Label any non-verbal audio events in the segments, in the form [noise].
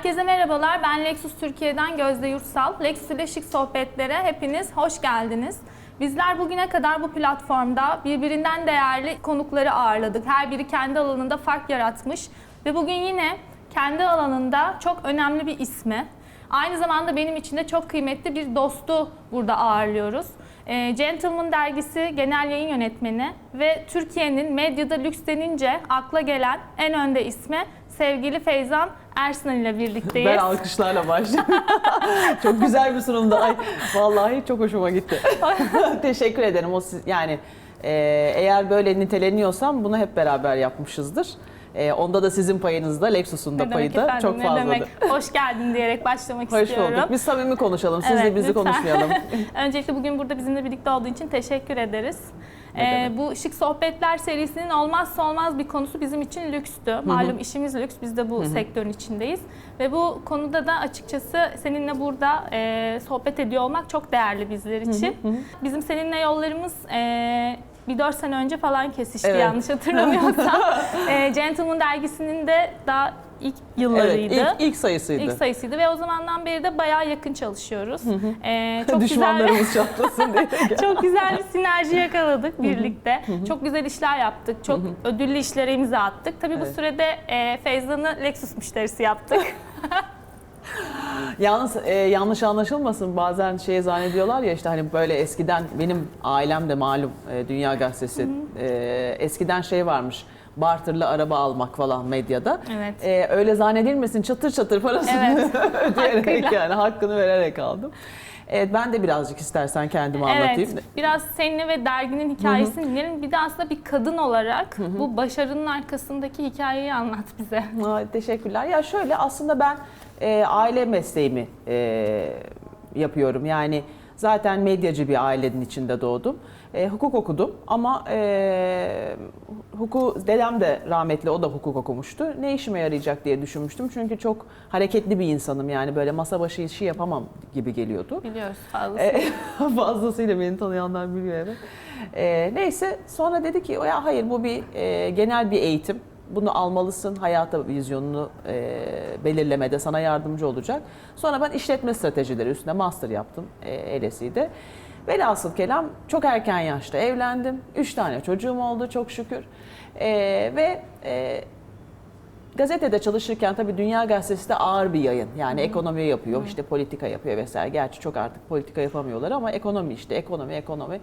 Herkese merhabalar. Ben Lexus Türkiye'den Gözde Yurtsal. Lexus ile Şık Sohbetlere hepiniz hoş geldiniz. Bizler bugüne kadar bu platformda birbirinden değerli konukları ağırladık. Her biri kendi alanında fark yaratmış ve bugün yine kendi alanında çok önemli bir ismi, aynı zamanda benim için de çok kıymetli bir dostu burada ağırlıyoruz. Ee, Gentleman dergisi genel yayın yönetmeni ve Türkiye'nin medyada lüks denince akla gelen en önde ismi sevgili Feyzan Ersinan ile birlikteyiz. Ben alkışlarla başlıyorum. [laughs] çok güzel bir sunumdu. Ay, vallahi çok hoşuma gitti. [laughs] Teşekkür ederim. O siz- yani e, eğer böyle niteleniyorsam bunu hep beraber yapmışızdır. E, onda da sizin payınız da, Lexus'un da payı da efendim, çok fazladır. demek. Hoş geldin diyerek başlamak Hoş istiyorum. bulduk. Biz samimi konuşalım. Siz de Evet, bizi lütfen. konuşmayalım. [laughs] Öncelikle bugün burada bizimle birlikte olduğu için teşekkür ederiz. Ee, bu Şık Sohbetler serisinin olmazsa olmaz bir konusu bizim için lükstü. Malum işimiz lüks, biz de bu sektörün içindeyiz. Ve bu konuda da açıkçası seninle burada e, sohbet ediyor olmak çok değerli bizler için. Bizim seninle yollarımız e, bir dört sene önce falan kesişti Evet. yanlış hatırlamıyorsam. [laughs] e, Gentleman dergisinin de daha ilk evet, yıllarıydı. ilk, ilk sayısıydı. İlk sayısıydı ve o zamandan beri de bayağı yakın çalışıyoruz. Ee, [laughs] çok güzel Düşmanlarımız çatlasın diye. [laughs] çok güzel bir sinerji yakaladık birlikte. Çok güzel işler yaptık. Çok ödüllü işlere imza attık. Tabii bu Evet. sürede e, Feyzan'ı Lexus müşterisi yaptık. [laughs] Yalnız e, yanlış anlaşılmasın bazen şey zannediyorlar ya işte hani böyle eskiden benim ailem de malum e, Dünya Gazetesi e, eskiden şey varmış barterlı araba almak falan medyada. Evet. E, öyle zannedilmesin çatır çatır parasını Evet. [laughs] ödeyerek Hakkıyla. yani hakkını vererek aldım. Evet ben de birazcık istersen kendimi anlatayım. evet. Biraz seninle ve derginin hikayesini dinleyelim. Bir de aslında bir kadın olarak bu başarının arkasındaki hikayeyi anlat bize. Aa, teşekkürler. Ya şöyle aslında ben e, aile mesleğimi e, yapıyorum. Yani zaten medyacı bir ailenin içinde doğdum. E, hukuk okudum ama e, hukuk dedem de rahmetli o da hukuk okumuştu. Ne işime yarayacak diye düşünmüştüm. Çünkü çok hareketli bir insanım yani böyle masa başı işi yapamam gibi geliyordu. Biliyoruz fazlası. E, [laughs] fazlasıyla beni tanıyanlar biliyor evet. E, neyse sonra dedi ki ya hayır bu bir e, genel bir eğitim. Bunu almalısın, hayata vizyonunu e, belirlemede sana yardımcı olacak. Sonra ben işletme stratejileri üstüne master yaptım e, LSE'de. Velhasıl kelam çok erken yaşta evlendim. Üç tane çocuğum oldu çok şükür. E, ve e, Gazetede çalışırken tabii Dünya Gazetesi de ağır bir yayın. Yani ekonomi yapıyor, işte politika yapıyor vesaire. Gerçi çok artık politika yapamıyorlar ama ekonomi işte, ekonomi, ekonomi.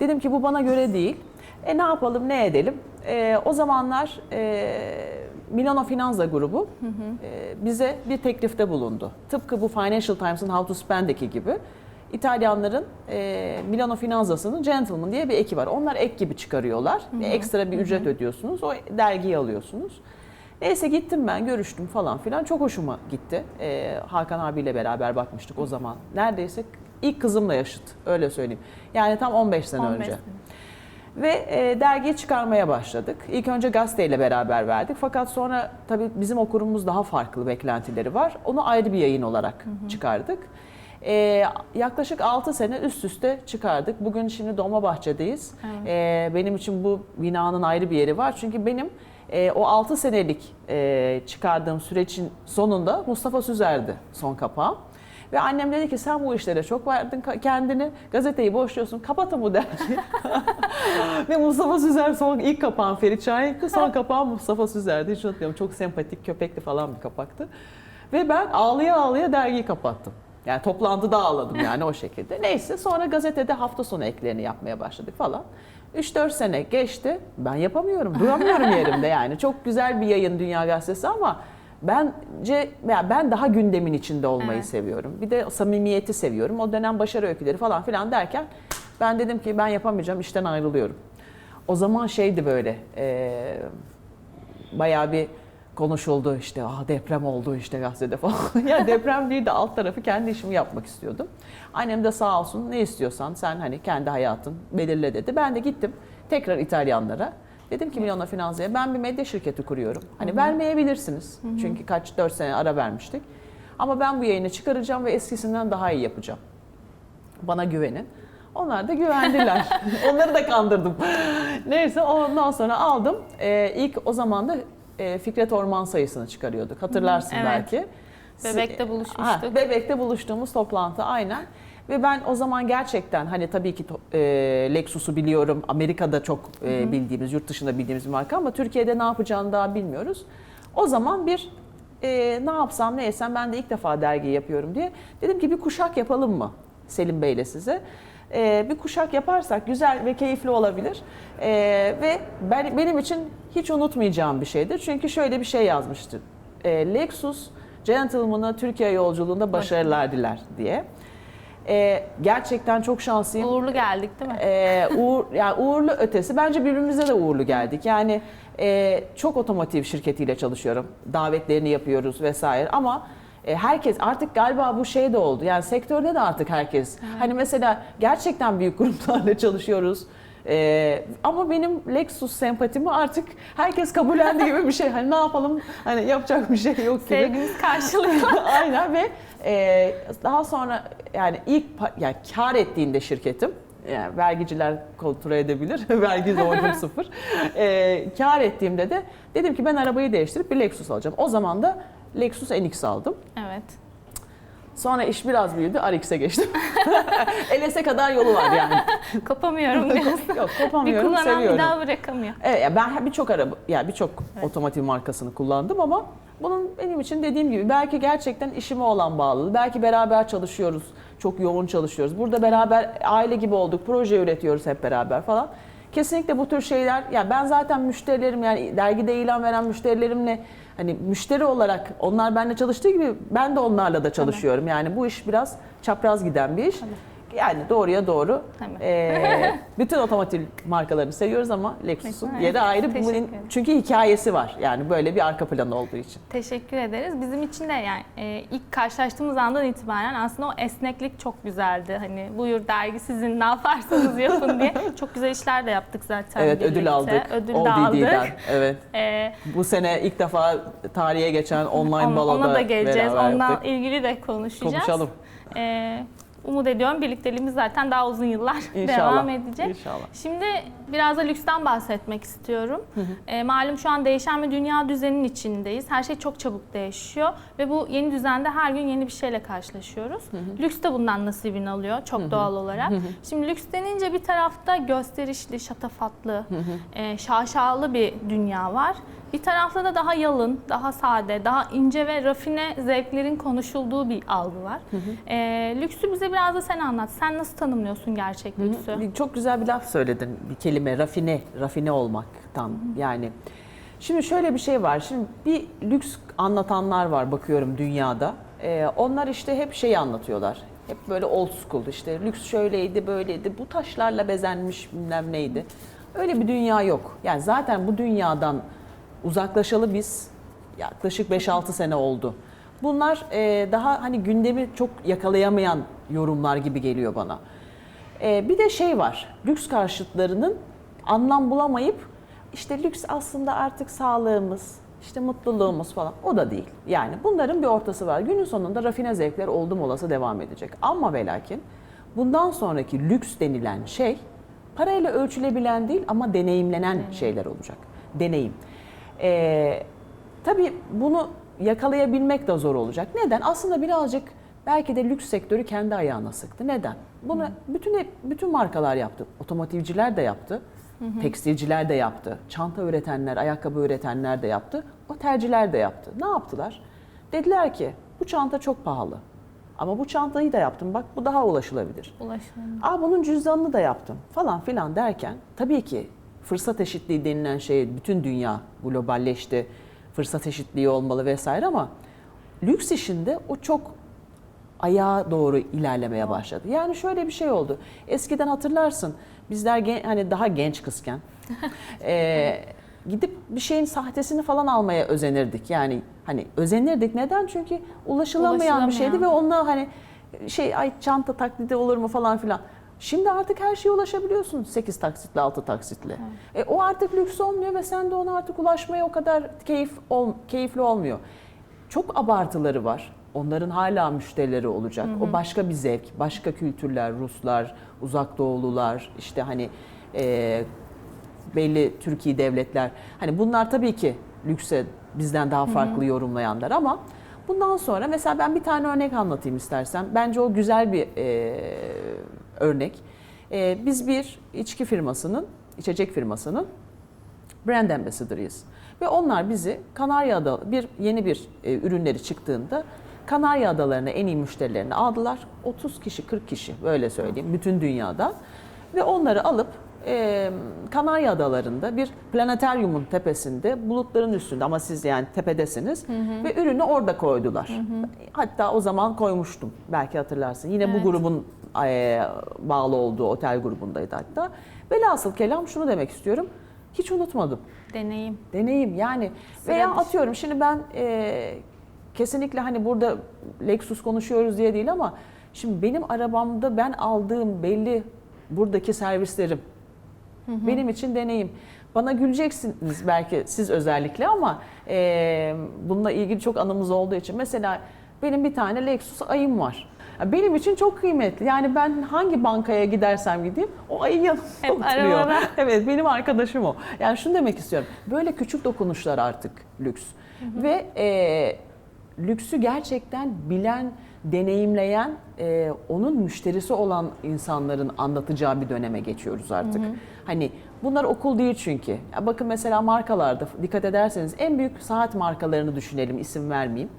Dedim ki bu bana göre değil. E ne yapalım, ne edelim? E, o zamanlar e, Milano Finanza grubu e, bize bir teklifte bulundu. Tıpkı bu Financial Times'ın How to Spend'deki gibi. İtalyanların e, Milano Finanzası'nın Gentleman diye bir eki var. Onlar ek gibi çıkarıyorlar. E, Ekstra bir ücret ödüyorsunuz. O dergiyi alıyorsunuz. Neyse gittim ben görüştüm falan filan çok hoşuma gitti. Ee, Hakan abiyle beraber bakmıştık o zaman. Neredeyse ilk kızımla yaşıt öyle söyleyeyim. Yani tam 15 sene 15 önce. sene. Ve e, dergiyi çıkarmaya başladık. İlk önce gazeteyle beraber verdik. Fakat sonra tabii bizim okurumuz daha farklı beklentileri var. Onu ayrı bir yayın olarak çıkardık. E, yaklaşık 6 sene üst üste çıkardık. Bugün şimdi Dolmabahçe'deyiz. Evet. E, benim için bu binanın ayrı bir yeri var. Çünkü benim e, o 6 senelik e, çıkardığım sürecin sonunda Mustafa Süzer'di son kapağım. Ve annem dedi ki sen bu işlere çok verdin kendini, gazeteyi boşluyorsun, kapatın bu dergiyi. [laughs] Ve Mustafa Süzer son ilk kapağım Ferit Şahink'ti, son [laughs] kapağım Mustafa Süzer'di. Hiç unutmuyorum. Çok sempatik, köpekli falan bir kapaktı. Ve ben ağlıya ağlıya dergiyi kapattım. Yani toplantıda ağladım yani o şekilde. Neyse sonra gazetede hafta sonu eklerini yapmaya başladık falan. 3-4 sene geçti. Ben yapamıyorum, duramıyorum yerimde yani. Çok güzel bir yayın Dünya Gazetesi ama bence ya ben daha gündemin içinde olmayı Evet. seviyorum. Bir de samimiyeti seviyorum. O dönem başarı öyküleri falan filan derken ben dedim ki ben yapamayacağım, işten ayrılıyorum. O zaman şeydi böyle, e, bayağı bir konuşuldu işte ah deprem oldu işte gazetede [laughs] falan. ya deprem değil de alt tarafı kendi işimi yapmak istiyordum. Annem de sağ olsun ne istiyorsan sen hani kendi hayatın belirle dedi. Ben de gittim tekrar İtalyanlara. Dedim ki Milano Finanza'ya ben bir medya şirketi kuruyorum. Hani vermeyebilirsiniz. Çünkü kaç dört sene ara vermiştik. Ama ben bu yayını çıkaracağım ve eskisinden daha iyi yapacağım. Bana güvenin. Onlar da güvendiler. [laughs] Onları da kandırdım. Neyse ondan sonra aldım. Ee, ilk o zaman da e, Fikret Orman sayısını çıkarıyorduk. Hatırlarsın evet. belki. Bebek'te buluşmuştuk. Ha, Bebek'te buluştuğumuz toplantı aynen. Ve ben o zaman gerçekten hani tabii ki e, Lexus'u biliyorum. Amerika'da çok e, bildiğimiz, yurt dışında bildiğimiz bir marka ama Türkiye'de ne yapacağını daha bilmiyoruz. O zaman bir e, ne yapsam ne etsem ben de ilk defa dergi yapıyorum diye dedim ki bir kuşak yapalım mı Selim Bey'le size. E, bir kuşak yaparsak güzel ve keyifli olabilir. E, ve ben, benim için hiç unutmayacağım bir şeydir. Çünkü şöyle bir şey yazmıştı. E, Lexus Gentleman'a Türkiye yolculuğunda başarılar diler diye. E, gerçekten çok şanslıyım. Uğurlu geldik değil mi? Ee, uğur, yani uğurlu ötesi bence birbirimize de uğurlu geldik. Yani e, çok otomotiv şirketiyle çalışıyorum. Davetlerini yapıyoruz vesaire ama e, herkes artık galiba bu şey de oldu. Yani sektörde de artık herkes. Hani mesela gerçekten büyük [laughs] gruplarla çalışıyoruz. Ee, ama benim Lexus sempatimi artık herkes kabullendi gibi bir şey. Hani ne yapalım? Hani yapacak bir şey yok gibi. Sevgimiz karşılıyor. [laughs] Aynen ve e, daha sonra yani ilk yani kar ettiğinde şirketim yani vergiciler kontrol edebilir. [laughs] Vergi zorluk sıfır. E, kar ettiğimde de dedim ki ben arabayı değiştirip bir Lexus alacağım. O zaman da Lexus NX aldım. evet. Sonra iş biraz büyüdü. RX'e geçtim. [laughs] LS'e kadar yolu var yani. [laughs] Kopamıyorum diyorsun. Yok bir kopamıyorum, kullanan seviyorum. bir daha bırakamıyor. Evet, ya ben birçok araba, yani birçok otomotiv markasını kullandım ama bunun benim için dediğim gibi belki gerçekten işime olan bağlılığı, belki beraber çalışıyoruz, çok yoğun çalışıyoruz. Burada beraber aile gibi olduk, proje üretiyoruz hep beraber falan. Kesinlikle bu tür şeyler, ya ben zaten müşterilerim yani dergide ilan veren müşterilerimle hani müşteri olarak onlar benimle çalıştığı gibi ben de onlarla da çalışıyorum. Yani bu iş biraz çapraz giden bir iş. Yani doğruya doğru. Tabii. Ee, [laughs] bütün otomotiv markalarını seviyoruz ama Lexus'un Evet, yeri ayrı. Bunun, ederim. çünkü hikayesi var. Yani böyle bir arka planı olduğu için. Teşekkür ederiz. Bizim için de yani e, ilk karşılaştığımız andan itibaren aslında o esneklik çok güzeldi. Hani buyur dergi sizin ne yaparsanız yapın diye. [laughs] Çok güzel işler de yaptık zaten evet birlikte. ödül aldık. Ödül de aldık. Evet. E, Bu sene ilk defa tarihe geçen online ona, baloda ona da geleceğiz. Ondan yaptık. ilgili de konuşacağız. Konuşalım. E, umut ediyorum birlikteliğimiz zaten daha uzun yıllar [laughs] İnşallah. devam edecek. İnşallah. Şimdi biraz da lüksten bahsetmek istiyorum. E, malum şu an değişen bir dünya düzeninin içindeyiz. Her şey çok çabuk değişiyor ve bu yeni düzende her gün yeni bir şeyle karşılaşıyoruz. Lüks de bundan nasibini alıyor çok doğal olarak. Şimdi lüks denince bir tarafta gösterişli, şatafatlı, e, şaşalı bir dünya var. Bir tarafta da daha yalın, daha sade, daha ince ve rafine zevklerin konuşulduğu bir algı var. E, lüksü bize biraz da sen anlat. Sen nasıl tanımlıyorsun gerçek lüksü? Bir- Çok güzel bir laf söyledin. Bir kelime rafine, rafine olmaktan. Yani şimdi şöyle bir şey var. Şimdi bir lüks anlatanlar var bakıyorum dünyada. Ee, onlar işte hep şeyi anlatıyorlar. Hep böyle old school işte lüks şöyleydi böyleydi bu taşlarla bezenmiş bilmem neydi. Öyle bir dünya yok. Yani zaten bu dünyadan uzaklaşalı biz yaklaşık 5-6 sene oldu. Bunlar e, daha hani gündemi çok yakalayamayan yorumlar gibi geliyor bana. Ee, bir de şey var, lüks karşıtlarının anlam bulamayıp işte lüks aslında artık sağlığımız, işte mutluluğumuz falan. O da değil. Yani bunların bir ortası var. Günün sonunda rafine zevkler oldum olası devam edecek. Ama ve lakin bundan sonraki lüks denilen şey parayla ölçülebilen değil ama deneyimlenen şeyler olacak. Deneyim. Ee, tabii bunu yakalayabilmek de zor olacak. Neden? Aslında birazcık belki de lüks sektörü kendi ayağına sıktı. Neden? Bunu bütün bütün markalar yaptı. Otomotivciler de yaptı. Tekstilciler de yaptı. Çanta üretenler, ayakkabı üretenler de yaptı. Otelciler de yaptı. Ne yaptılar? Dediler ki bu çanta çok pahalı. Ama bu çantayı da yaptım. Bak bu daha ulaşılabilir. Ulaşım. Aa bunun cüzdanını da yaptım falan filan derken tabii ki fırsat eşitliği denilen şey bütün dünya globalleşti. Fırsat eşitliği olmalı vesaire ama lüks işinde o çok ayağa doğru ilerlemeye başladı. Yani şöyle bir şey oldu. Eskiden hatırlarsın bizler gen- hani daha genç kızken [laughs] eee, gidip bir şeyin sahtesini falan almaya özenirdik. Yani hani özenirdik. Neden? Çünkü ulaşılamayan bir şeydi ve Ulaşılamayan. onunla hani şey ay çanta taklidi olur mu falan filan. Şimdi artık her şeye ulaşabiliyorsun 8 taksitle 6 taksitle. E, o artık lüks olmuyor ve sen de ona artık ulaşmaya o kadar keyif ol, keyifli olmuyor. Çok abartıları var. Onların hala müşterileri olacak. O başka bir zevk, başka kültürler, Ruslar, Uzak Doğulular, işte hani e, belli Türkiye devletler. Hani bunlar tabii ki lükse bizden daha farklı yorumlayanlar ama bundan sonra mesela ben bir tane örnek anlatayım istersen. Bence o güzel bir e, örnek. E, biz bir içki firmasının, içecek firmasının brand ambassador'ıyız. Ve onlar bizi Kanarya Adaları, bir yeni bir e, ürünleri çıktığında Kanarya Adalarına en iyi müşterilerini aldılar. 30 kişi, 40 kişi böyle söyleyeyim bütün dünyada. Ve onları alıp e, Kanarya Adaları'nda bir planetaryumun tepesinde bulutların üstünde ama siz yani tepedesiniz ve ürünü orada koydular. Hatta o zaman koymuştum belki hatırlarsın. Yine Evet. bu grubun bağlı olduğu otel grubundaydı hatta. Velhasıl kelam şunu demek istiyorum. Hiç unutmadım. Deneyim. Deneyim yani veya Süredir. atıyorum şimdi ben e, kesinlikle hani burada Lexus konuşuyoruz diye değil ama şimdi benim arabamda ben aldığım belli buradaki servislerim benim için deneyim. Bana güleceksiniz belki siz özellikle ama e, bununla ilgili çok anımız olduğu için mesela benim bir tane Lexus ayım var. Benim için çok kıymetli. Yani ben hangi bankaya gidersem gideyim o ayı yanımda Hep oturuyor. arabada. [laughs] Evet benim arkadaşım o. Yani şunu demek istiyorum. Böyle küçük dokunuşlar artık lüks. Ve e, lüksü gerçekten bilen, deneyimleyen, e, onun müşterisi olan insanların anlatacağı bir döneme geçiyoruz artık. Hani bunlar okul değil çünkü. Ya bakın mesela markalarda dikkat ederseniz en büyük saat markalarını düşünelim isim vermeyeyim.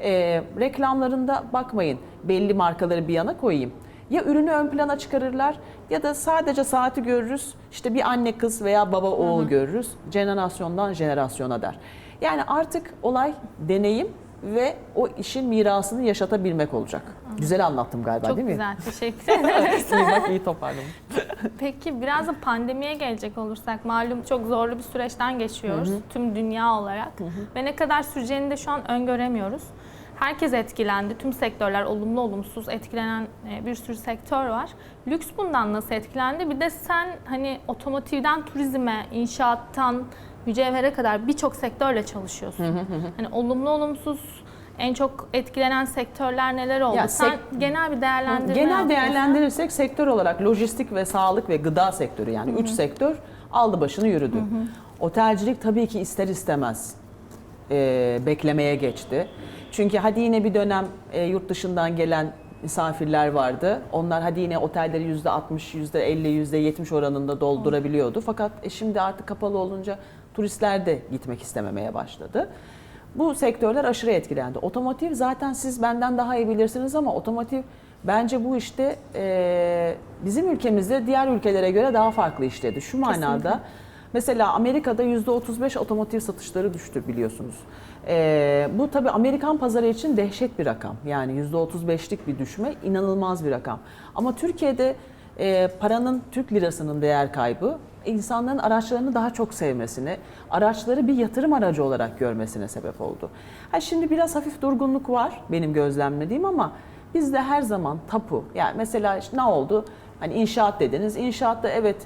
E, reklamlarında bakmayın belli markaları bir yana koyayım. Ya ürünü ön plana çıkarırlar ya da sadece saati görürüz. İşte bir anne kız veya baba oğul görürüz. Jenerasyondan jenerasyona der. Yani artık olay deneyim ve o işin mirasını yaşatabilmek olacak. Güzel anlattım galiba Çok değil mi? güzel. Teşekkür ederiz. [laughs] iyi bak iyi toparladım. Peki biraz da pandemiye gelecek olursak malum çok zorlu bir süreçten geçiyoruz tüm dünya olarak ve ne kadar süreceğini de şu an öngöremiyoruz. Herkes etkilendi. Tüm sektörler olumlu olumsuz etkilenen e, bir sürü sektör var. Lüks bundan nasıl etkilendi? Bir de sen hani otomotivden turizme, inşaattan mücevhere kadar birçok sektörle çalışıyorsun. hani olumlu olumsuz en çok etkilenen sektörler neler oldu? Ya sen genel bir değerlendirme Genel yapıyorsun. değerlendirirsek sektör olarak lojistik ve sağlık ve gıda sektörü yani üç sektör aldı başını yürüdü. Otelcilik tabii ki ister istemez e, beklemeye geçti. Çünkü hadi yine bir dönem e, yurt dışından gelen misafirler vardı. Onlar hadi yine otelleri %60, %50, %70 oranında doldurabiliyordu. Fakat e, şimdi artık kapalı olunca turistler de gitmek istememeye başladı. Bu sektörler aşırı etkilendi. Otomotiv zaten siz benden daha iyi bilirsiniz ama otomotiv bence bu işte e, bizim ülkemizde diğer ülkelere göre daha farklı işledi. Şu manada mesela Amerika'da %35 otomotiv satışları düştü biliyorsunuz. E, bu tabii Amerikan pazarı için dehşet bir rakam. Yani %35'lik bir düşme inanılmaz bir rakam. Ama Türkiye'de e, paranın Türk lirasının değer kaybı insanların araçlarını daha çok sevmesine, araçları bir yatırım aracı olarak görmesine sebep oldu. Ha şimdi biraz hafif durgunluk var benim gözlemlediğim ama bizde her zaman tapu. Yani mesela işte ne oldu? Hani inşaat dediniz. İnşaatta evet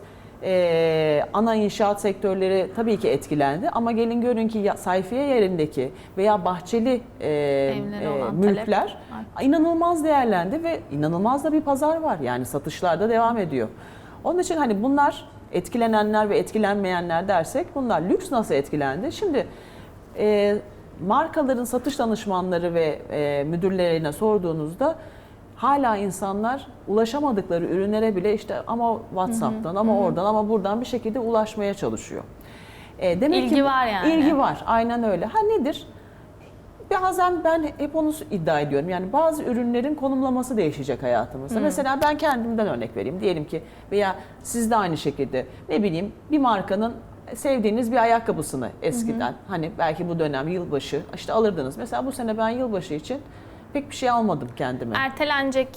e, ana inşaat sektörleri tabii ki etkilendi ama gelin görün ki ya, sayfiye yerindeki veya bahçeli e, Evlere olan talep mülkler inanılmaz değerlendi ve inanılmaz da bir pazar var. Yani satışlar da devam ediyor. Onun için hani bunlar etkilenenler ve etkilenmeyenler dersek bunlar lüks nasıl etkilendi? Şimdi e, markaların satış danışmanları ve e, müdürlerine sorduğunuzda hala insanlar ulaşamadıkları ürünlere bile işte ama WhatsApp'tan ama oradan ama buradan bir şekilde ulaşmaya çalışıyor. E, demek İlgi ki, var yani. İlgi var. Aynen öyle. Ha nedir? Bazen ben hep onu iddia ediyorum. Yani bazı ürünlerin konumlaması değişecek hayatımızda. Mesela ben kendimden örnek vereyim. Diyelim ki veya siz de aynı şekilde ne bileyim bir markanın sevdiğiniz bir ayakkabısını eskiden hani belki bu dönem yılbaşı işte alırdınız. Mesela bu sene ben yılbaşı için pek bir şey almadım kendime. Ertelenecek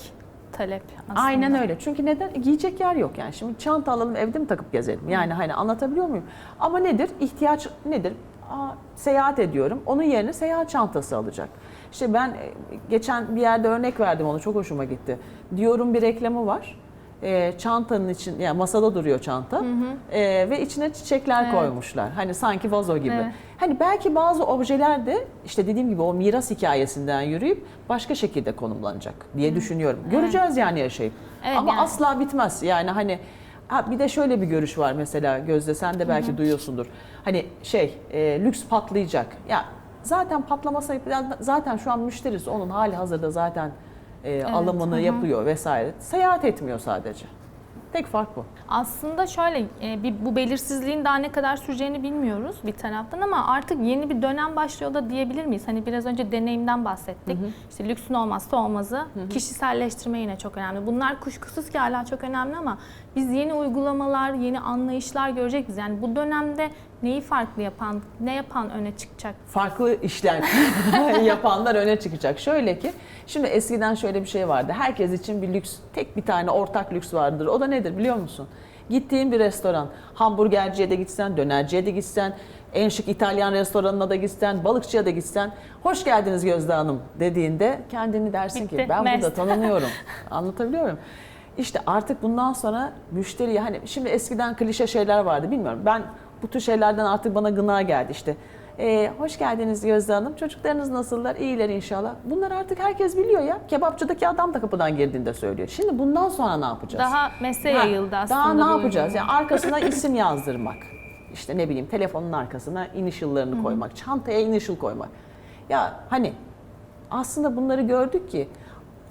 talep aslında. Aynen öyle. Çünkü neden? Giyecek yer yok yani. Şimdi çanta alalım evde mi takıp gezelim? Yani hani anlatabiliyor muyum? Ama nedir? İhtiyaç nedir? Aa, seyahat ediyorum. Onun yerine seyahat çantası alacak. İşte ben e, geçen bir yerde örnek verdim onu çok hoşuma gitti. Diyorum bir reklamı var. E, çantanın için yani masada duruyor çanta E, ve içine çiçekler Evet. koymuşlar. Hani sanki vazo gibi. Evet. Hani belki bazı objeler de işte dediğim gibi o miras hikayesinden yürüyüp başka şekilde konumlanacak diye düşünüyorum. Göreceğiz yani yaşayıp. Evet, Ama yani. asla bitmez. Yani hani Ha, bir de şöyle bir görüş var mesela Gözde sen de belki duyuyorsundur. Hani şey e, lüks patlayacak. Ya zaten patlaması zaten şu an müşterisi onun hali hazırda zaten e, alımını hı hı. yapıyor vesaire. Seyahat etmiyor sadece. Tek fark bu. Aslında şöyle e, bir, bu belirsizliğin daha ne kadar süreceğini bilmiyoruz bir taraftan ama artık yeni bir dönem başlıyor da diyebilir miyiz? Hani biraz önce deneyimden bahsettik. İşte lüksün olmazsa olmazı. Kişiselleştirme yine çok önemli. Bunlar kuşkusuz ki hala çok önemli ama biz yeni uygulamalar, yeni anlayışlar göreceğiz. Yani bu dönemde neyi farklı yapan, ne yapan öne çıkacak? farklı işler [laughs] yapanlar öne çıkacak. Şöyle ki, şimdi eskiden şöyle bir şey vardı. Herkes için bir lüks, tek bir tane ortak lüks vardır. O da nedir biliyor musun? Gittiğin bir restoran, hamburgerciye de gitsen, dönerciye de gitsen, en şık İtalyan restoranına da gitsen, balıkçıya da gitsen, hoş geldiniz Gözde Hanım dediğinde kendini dersin ki Bitti, ben burada mest." tanınıyorum. [laughs] Anlatabiliyor muyum? İşte artık bundan sonra müşteriye hani şimdi eskiden klişe şeyler vardı bilmiyorum. Ben bu tür şeylerden artık bana gına geldi işte. Ee, hoş geldiniz Gözde Hanım. Çocuklarınız nasıllar? İyiler inşallah. Bunlar artık herkes biliyor ya. Kebapçıdaki adam da kapıdan girdiğinde söylüyor. Şimdi bundan sonra ne yapacağız? Daha mesleğe Ha, yayıldı aslında. Daha ne yapacağız? Yani arkasına isim yazdırmak. İşte ne bileyim telefonun arkasına initial'larını koymak, çantaya initial koymak. Ya hani aslında bunları gördük ki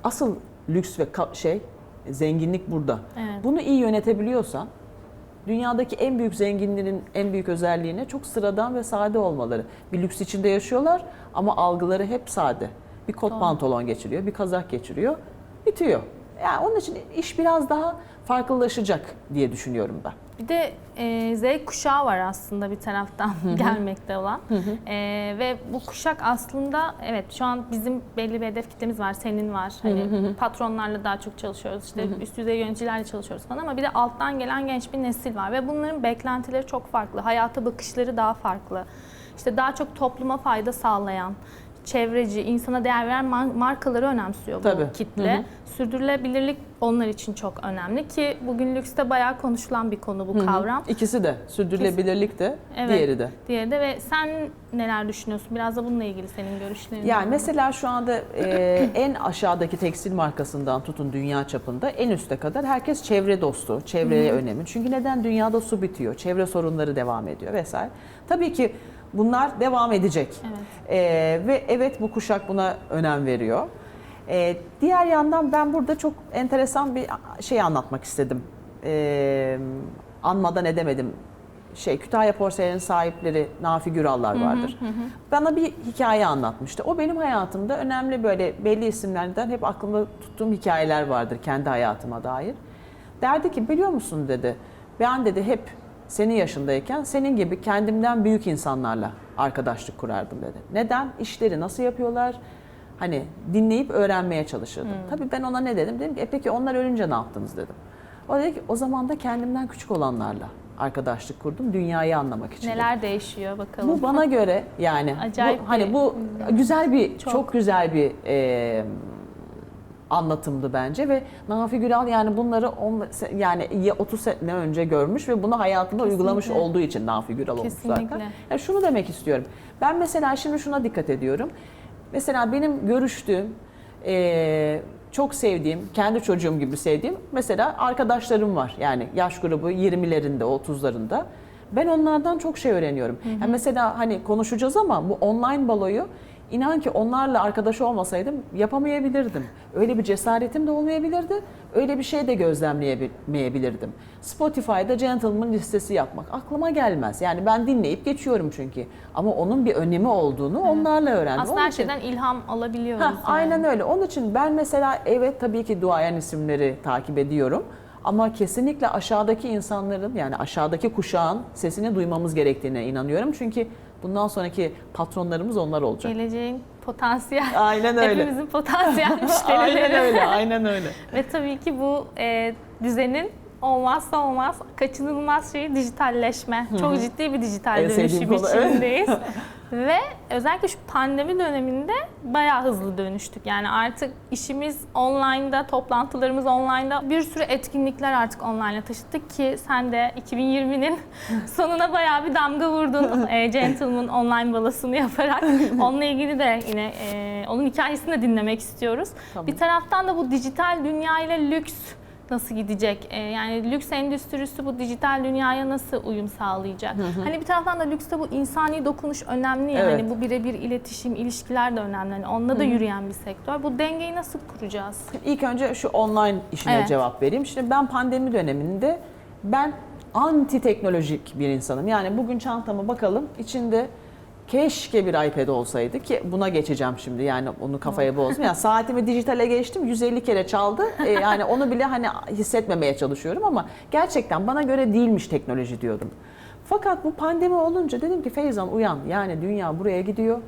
asıl lüks ve şey zenginlik burada. Evet. Bunu iyi yönetebiliyorsan dünyadaki en büyük zenginlerin en büyük özelliğine çok sıradan ve sade olmaları. Bir lüks içinde yaşıyorlar ama algıları hep sade. Bir kot Doğru. pantolon geçiriyor, bir kazak geçiriyor, bitiyor. Yani onun için iş biraz daha farklılaşacak diye düşünüyorum ben. Bir de e, Z kuşağı var aslında bir taraftan [laughs] gelmekte olan. E, ve bu kuşak aslında evet şu an bizim belli bir hedef kitlemiz var, senin var. Hani patronlarla daha çok çalışıyoruz, işte üst düzey yöneticilerle çalışıyoruz falan ama bir de alttan gelen genç bir nesil var ve bunların beklentileri çok farklı. Hayata bakışları daha farklı. İşte daha çok topluma fayda sağlayan, çevreci, insana değer veren mar- markaları önemsiyor bu Tabii. kitle. Hı hı. Sürdürülebilirlik onlar için çok önemli ki bugün lükste bayağı konuşulan bir konu bu kavram. İkisi de sürdürülebilirlik de Evet. diğeri de. Diye de ve sen neler düşünüyorsun? Biraz da bununla ilgili senin görüşlerin. Yani var mesela şu anda e, [clears throat] en aşağıdaki tekstil markasından tutun dünya çapında en üste kadar herkes çevre dostu, çevreye önemi. Çünkü neden dünyada su bitiyor, çevre sorunları devam ediyor vesaire. Tabii ki bunlar devam edecek. Evet. E, ve evet bu kuşak buna önem veriyor. E, diğer yandan ben burada çok enteresan bir şey anlatmak istedim. E, anmadan edemedim. Şey Kütahya Porselen sahipleri Nafi Gürallar vardır. Bana bir hikaye anlatmıştı. O benim hayatımda önemli böyle belli isimlerden hep aklımda tuttuğum hikayeler vardır kendi hayatıma dair. Derdi ki biliyor musun dedi. Ben dedi hep senin yaşındayken senin gibi kendimden büyük insanlarla arkadaşlık kurardım dedi. Neden? İşleri nasıl yapıyorlar? Hani dinleyip öğrenmeye çalışırdım. Tabii ben ona ne dedim? Dedim ki e peki onlar ölünce ne yaptınız dedim. O dedi ki o zaman da kendimden küçük olanlarla arkadaşlık kurdum dünyayı anlamak için. Neler değişiyor bakalım. Bu bana [laughs] göre yani Acayip bu, hani bu güzel bir çok, Çok. güzel bir e, anlatımdı bence ve Nafi Güral yani bunları on, yani ya 30 sene önce görmüş ve bunu hayatında uygulamış Kesinlikle. olduğu için Nafi Güral olmuş zaten. Kesinlikle. Yani şunu demek istiyorum. Ben mesela şimdi şuna dikkat ediyorum. Mesela benim görüştüğüm e, çok sevdiğim, kendi çocuğum gibi sevdiğim mesela arkadaşlarım var. Yani yaş grubu 20'lerinde, 30'larında. Ben onlardan çok şey öğreniyorum. Yani mesela hani konuşacağız ama bu online baloyu inan ki onlarla arkadaş olmasaydım yapamayabilirdim. Öyle bir cesaretim de olmayabilirdi. Öyle bir şey de gözlemleyemeyebilirdim. Spotify'da gentleman listesi yapmak aklıma gelmez. Yani ben dinleyip geçiyorum çünkü. Ama onun bir önemi olduğunu onlarla öğrendim. Aslında Onun her için- şeyden ilham alabiliyoruz. Heh, yani. aynen öyle. Onun için ben mesela evet tabii ki duayen isimleri takip ediyorum. Ama kesinlikle aşağıdaki insanların yani aşağıdaki kuşağın sesini duymamız gerektiğine inanıyorum. Çünkü bundan sonraki patronlarımız onlar olacak. Geleceğin potansiyel, Aynen öyle. hepimizin potansiyel [laughs] müşterileri. aynen öyle, aynen öyle. Ve tabii ki bu e, düzenin olmazsa olmaz, kaçınılmaz şeyi dijitalleşme. Çok ciddi bir dijital En dönüşüm içindeyiz. [laughs] Ve özellikle şu pandemi döneminde bayağı hızlı dönüştük. Yani artık işimiz online'da, toplantılarımız online'da. Bir sürü etkinlikler artık online'a taşıttık ki sen de 2020'nin [laughs] sonuna bayağı bir damga vurdun. [laughs] e, Gentleman online balasını yaparak. [laughs] Onunla ilgili de yine e, onun hikayesini de dinlemek istiyoruz. Tamam. Bir taraftan da bu dijital dünya ile lüks nasıl gidecek? Ee, yani lüks endüstrisi bu dijital dünyaya nasıl uyum sağlayacak? Hani bir taraftan da lükste bu insani dokunuş önemli ya. Evet. Hani bu birebir iletişim, ilişkiler de önemli. Hani onunla da yürüyen bir sektör. Bu dengeyi nasıl kuracağız? İlk önce şu online işine Evet. cevap vereyim. Şimdi ben pandemi döneminde ben anti teknolojik bir insanım. Yani bugün çantama bakalım içinde keşke bir iPad olsaydı ki buna geçeceğim şimdi yani onu kafaya bozdum. Yani saatimi dijitale geçtim 150 kere çaldı. Ee, yani onu bile hani hissetmemeye çalışıyorum ama gerçekten bana göre değilmiş teknoloji diyordum. Fakat bu pandemi olunca dedim ki Feyzan uyan yani dünya buraya gidiyor.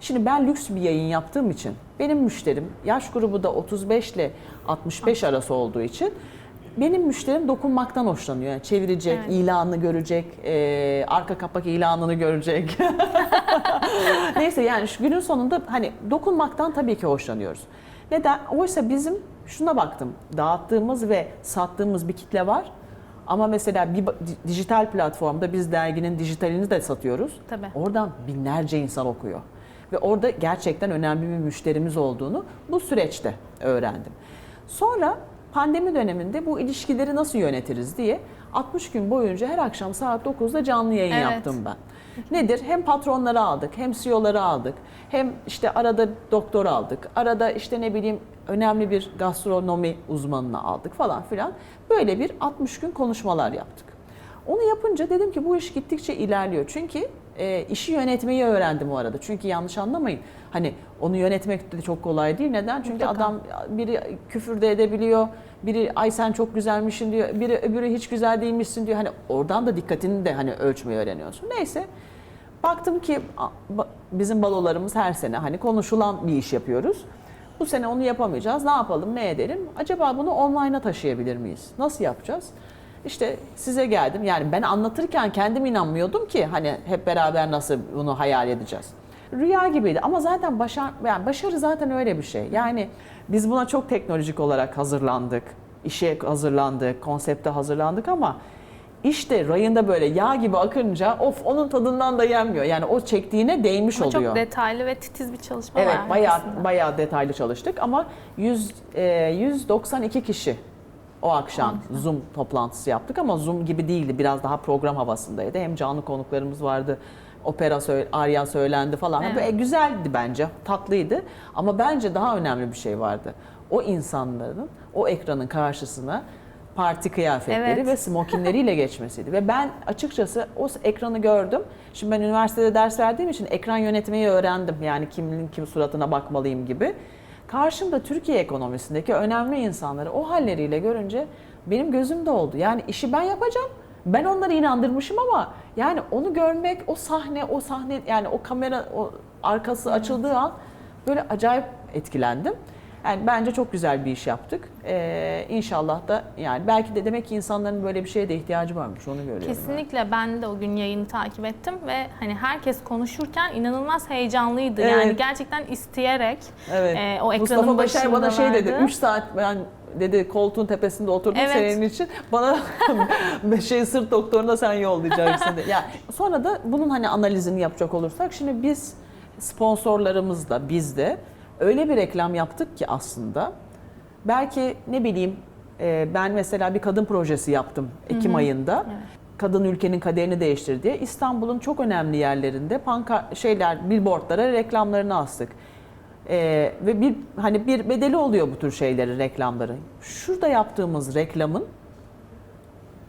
Şimdi ben lüks bir yayın yaptığım için benim müşterim yaş grubu da 35 ile 65 arası olduğu için benim müşterim dokunmaktan hoşlanıyor. Yani çevirecek, Evet. ilanını görecek, e, arka kapak ilanını görecek. [laughs] Neyse yani şu günün sonunda hani dokunmaktan tabii ki hoşlanıyoruz. Neden? Oysa bizim şuna baktım. Dağıttığımız ve sattığımız bir kitle var. Ama mesela bir dijital platformda biz derginin dijitalini de satıyoruz. Tabii. Oradan binlerce insan okuyor. Ve orada gerçekten önemli bir müşterimiz olduğunu bu süreçte öğrendim. Sonra pandemi döneminde bu ilişkileri nasıl yönetiriz diye 60 gün boyunca her akşam saat 9'da canlı yayın Evet. yaptım ben. Nedir? Hem patronları aldık, hem CEO'ları aldık, hem işte arada doktor aldık, arada işte ne bileyim önemli bir gastronomi uzmanını aldık falan filan. Böyle bir 60 gün konuşmalar yaptık. Onu yapınca dedim ki bu iş gittikçe ilerliyor. Çünkü e, işi yönetmeyi öğrendim o arada. Çünkü yanlış anlamayın. Hani onu yönetmek de çok kolay değil. Neden? Çünkü Mutlaka. adam biri küfür de edebiliyor. Biri ay sen çok güzelmişsin diyor. Biri öbürü hiç güzel değilmişsin diyor. Hani oradan da dikkatini de hani ölçmeyi öğreniyorsun. Neyse. Baktım ki bizim balolarımız her sene hani konuşulan bir iş yapıyoruz. Bu sene onu yapamayacağız. Ne yapalım, ne edelim? Acaba bunu online'a taşıyabilir miyiz? Nasıl yapacağız? İşte size geldim. Yani ben anlatırken kendim inanmıyordum ki hani hep beraber nasıl bunu hayal edeceğiz. Rüya gibiydi ama zaten başar, yani başarı zaten öyle bir şey. Yani biz buna çok teknolojik olarak hazırlandık. işe hazırlandık, konsepte hazırlandık ama işte rayında böyle yağ gibi akınca of onun tadından da yenmiyor. Yani o çektiğine değmiş Ama oluyor. çok detaylı ve titiz bir çalışma Evet var. bayağı arkasında. bayağı detaylı çalıştık ama 100 e, 192 kişi o akşam Zoom toplantısı yaptık ama Zoom gibi değildi. Biraz daha program havasındaydı. Hem canlı konuklarımız vardı. Opera söyle, arya söylendi falan. Evet. Böyle güzeldi bence. Tatlıydı. Ama bence daha önemli bir şey vardı. O insanların o ekranın karşısına parti kıyafetleri Evet. ve smokinleriyle [laughs] geçmesiydi. Ve ben açıkçası o ekranı gördüm. Şimdi ben üniversitede ders verdiğim için ekran yönetmeyi öğrendim. Yani kimin kim suratına bakmalıyım gibi. Karşımda Türkiye ekonomisindeki önemli insanları o halleriyle görünce benim gözüm doldu. Yani işi ben yapacağım. Ben onları inandırmışım ama yani onu görmek, o sahne, o sahne yani o kamera o arkası açıldığı an böyle acayip etkilendim. Yani bence çok güzel bir iş yaptık. Ee, inşallah da yani belki de demek ki insanların böyle bir şeye de ihtiyacı varmış onu görüyorum. ben. Kesinlikle ben de o gün yayını takip ettim ve hani herkes konuşurken inanılmaz heyecanlıydı. Evet. Yani gerçekten isteyerek Evet. e, o ekranın Mustafa Başar bana şey dedi. başındalardı. 3 saat ben dedi koltuğun tepesinde oturdum Evet. senin için. Bana [laughs] şey sırt doktoruna sen yollayacaksın dedi. Ya sonra da bunun hani analizini yapacak olursak şimdi biz sponsorlarımız da biz de öyle bir reklam yaptık ki aslında belki ne bileyim e, ben mesela bir kadın projesi yaptım Ekim ayında. Evet. Kadın ülkenin kaderini değiştir diye İstanbul'un çok önemli yerlerinde panka şeyler billboardlara reklamlarını astık. Ee, ve bir hani bir bedeli oluyor bu tür şeylerin reklamları. Şurada yaptığımız reklamın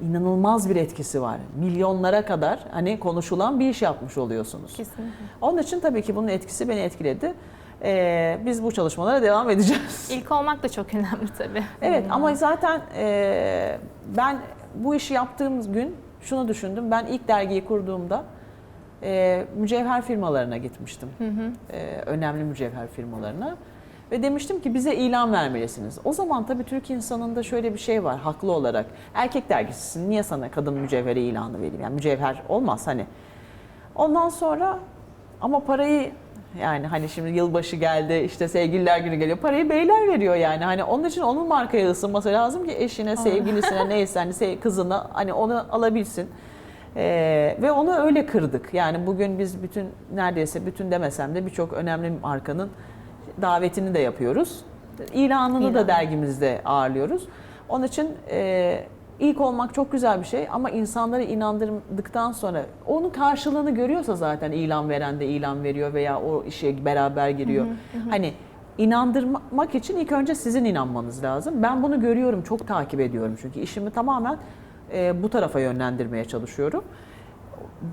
inanılmaz bir etkisi var. Milyonlara kadar hani konuşulan bir iş yapmış oluyorsunuz. Kesinlikle. Onun için tabii ki bunun etkisi beni etkiledi. Ee, biz bu çalışmalara devam edeceğiz. [laughs] İlk olmak da çok önemli tabii. Evet ama zaten e, ben bu işi yaptığımız gün şunu düşündüm. Ben ilk dergiyi kurduğumda e, mücevher firmalarına gitmiştim. E, önemli mücevher firmalarına. Ve demiştim ki bize ilan vermelisiniz. O zaman tabii Türk insanında şöyle bir şey var haklı olarak. Erkek dergisisin niye sana kadın mücevheri ilanı vereyim? Yani mücevher olmaz hani. Ondan sonra ama parayı yani hani şimdi yılbaşı geldi işte sevgililer günü geliyor. Parayı beyler veriyor yani. Hani onun için onun markaya ısınması lazım ki eşine, sevgilisine [laughs] neyse hani kızına hani onu alabilsin. Ee, ve onu öyle kırdık. Yani bugün biz bütün neredeyse bütün demesem de birçok önemli markanın davetini de yapıyoruz. İlanını da İlan. dergimizde ağırlıyoruz. Onun için e, ilk olmak çok güzel bir şey ama insanları inandırdıktan sonra onun karşılığını görüyorsa zaten ilan veren de ilan veriyor veya o işe beraber giriyor. Hani inandırmak için ilk önce sizin inanmanız lazım. Ben bunu görüyorum, çok takip ediyorum çünkü işimi tamamen e, bu tarafa yönlendirmeye çalışıyorum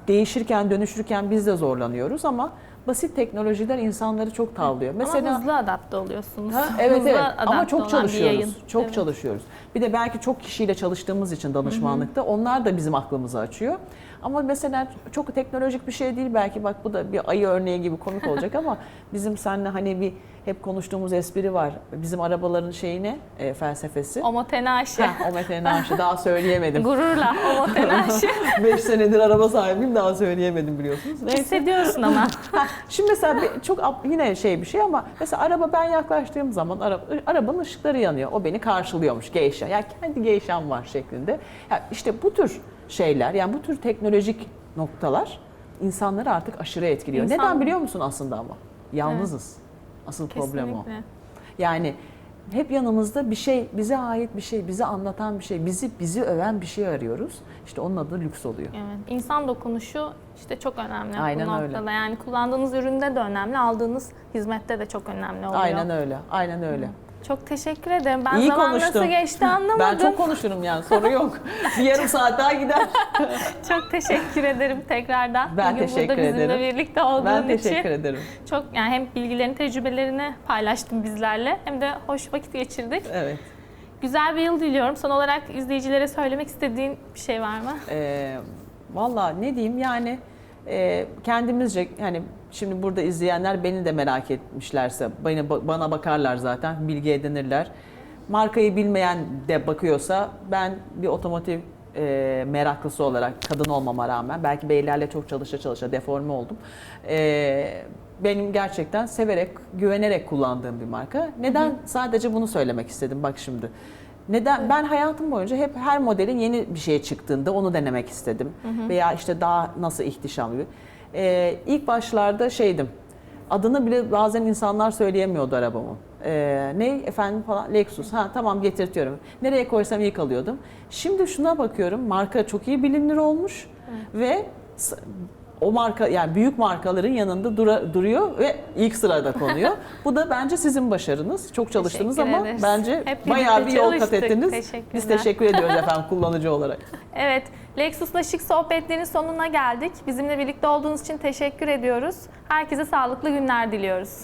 değişirken, dönüşürken biz de zorlanıyoruz ama basit teknolojiler insanları çok tavlıyor. Ama hızlı adapte oluyorsunuz. Ha, evet Hızlı evet ama çok çalışıyoruz. Çok Evet. çalışıyoruz. Bir de belki çok kişiyle çalıştığımız için danışmanlıkta onlar da bizim aklımızı açıyor. Ama mesela çok teknolojik bir şey değil belki bak bu da bir ayı örneği gibi komik olacak [laughs] ama bizim seninle hani bir hep konuştuğumuz espri var. Bizim arabaların şeyine e, felsefesi. Omotenaşi. Heh, o metenaşı daha söyleyemedim. Gururla omotenaşi. 5 [laughs] senedir araba sahibiyim daha söyleyemedim biliyorsunuz. Neyse. Hissediyorsun ama. [laughs] Ha, Şimdi mesela bir- çok yine şey bir şey ama mesela araba ben yaklaştığım zaman araba, arabanın ışıkları yanıyor. O beni karşılıyormuş geyşa. Yani kendi geyşam var şeklinde. Yani işte bu tür şeyler yani bu tür teknolojik noktalar insanları artık aşırı etkiliyor. İnsan- Neden biliyor musun aslında ama? Yalnızız. Asıl problem o. Kesinlikle. Yani hep yanımızda bir şey, bize ait bir şey, bize anlatan bir şey, bizi bizi öven bir şey arıyoruz. İşte onun adı lüks oluyor. Evet. İnsan dokunuşu işte çok önemli Aynen bu öyle. noktada. Yani kullandığınız üründe de önemli, aldığınız hizmette de çok önemli oluyor. Aynen öyle. Aynen öyle. Çok teşekkür ederim. Ben İyi zaman konuştun. nasıl geçti anlamadım. Ben çok konuşurum yani soru yok. [laughs] bir yarım saat daha gider. [laughs] Çok teşekkür ederim tekrardan. Ben Bugün teşekkür burada bizimle ederim. birlikte olduğun Ben için. teşekkür ederim. Çok yani hem bilgilerini, tecrübelerini paylaştın bizlerle hem de hoş vakit geçirdik. Evet. Güzel bir yıl diliyorum. Son olarak izleyicilere söylemek istediğin bir şey var mı? Ee, Valla ne diyeyim yani e, kendimizce yani şimdi burada izleyenler beni de merak etmişlerse bana, bana bakarlar zaten bilgi edinirler. Markayı bilmeyen de bakıyorsa ben bir otomotiv e, meraklısı olarak kadın olmama rağmen belki beylerle çok çalışa çalışa deforme oldum. E, benim gerçekten severek, güvenerek kullandığım bir marka. Neden? Sadece bunu söylemek istedim bak şimdi. Neden? Ben hayatım boyunca hep her modelin yeni bir şey çıktığında onu denemek istedim. Veya işte daha nasıl ihtişamlı. Ee, ilk başlarda şeydim. Adını bile bazen insanlar söyleyemiyordu arabamın. Ee, ne efendim falan Lexus. Ha tamam getirtiyorum. Nereye koysam ilk alıyordum. Şimdi şuna bakıyorum. Marka çok iyi bilinir olmuş ve s- o marka yani büyük markaların yanında dura- duruyor ve ilk sırada konuyor. Bu da bence sizin başarınız. Çok çalıştınız Teşekkür ama ederiz. bence Hep bayağı bir birlikte yol kat çalıştık. ettiniz. Teşekkürler. Biz teşekkür ediyoruz efendim kullanıcı olarak. [laughs] Evet, Lexus'la Şık Sohbetlerin sonuna geldik. Bizimle birlikte olduğunuz için teşekkür ediyoruz. Herkese sağlıklı günler diliyoruz.